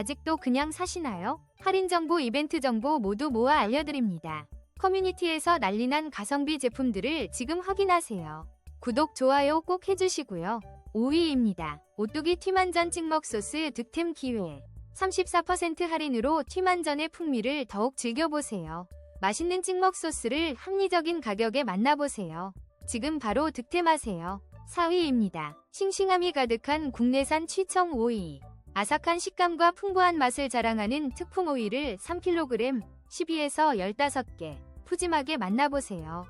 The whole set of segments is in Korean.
아직도 그냥 사시나요? 할인 정보, 이벤트 정보 모두 모아 알려드립니다. 커뮤니티에서 난리난 가성비 제품들을 지금 확인하세요. 구독, 좋아요 꼭 해주시고요. 5위입니다. 오뚜기 튀만전 찍먹 소스 득템 기회. 34% 할인으로 튀만전의 풍미를 더욱 즐겨보세요. 맛있는 찍먹 소스를 합리적인 가격에 만나보세요. 지금 바로 득템하세요. 4위입니다. 싱싱함이 가득한 국내산 취청 오이. 아삭한 식감과 풍부한 맛을 자랑하는 특품 오이를 3kg, 12에서 15개 푸짐하게 만나보세요.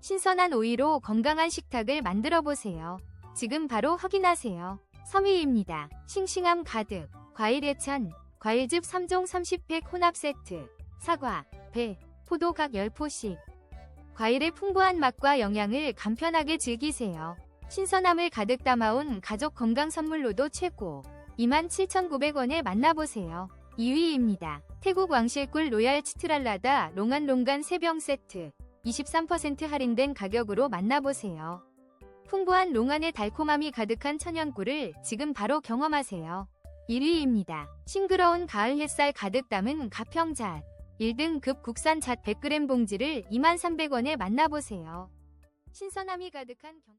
신선한 오이로 건강한 식탁을 만들어 보세요. 지금 바로 확인하세요. 3위입니다. 싱싱함 가득, 과일 예찬, 과일즙 3종 30팩 혼합 세트, 사과, 배, 포도 각 10포씩. 과일의 풍부한 맛과 영양을 간편하게 즐기세요. 신선함을 가득 담아온 가족 건강 선물로도 최고. 27,900원에 만나보세요. 2위입니다. 태국 왕실꿀 로얄 치트랄라다 롱안 롱간 3병 세트. 23% 할인된 가격으로 만나보세요. 풍부한 롱안의 달콤함이 가득한 천연꿀을 지금 바로 경험하세요. 1위입니다. 싱그러운 가을 햇살 가득 담은 가평잣. 1등급 국산 잣 100g 봉지를 23,300원에 만나보세요. 신선함이 가득한 경...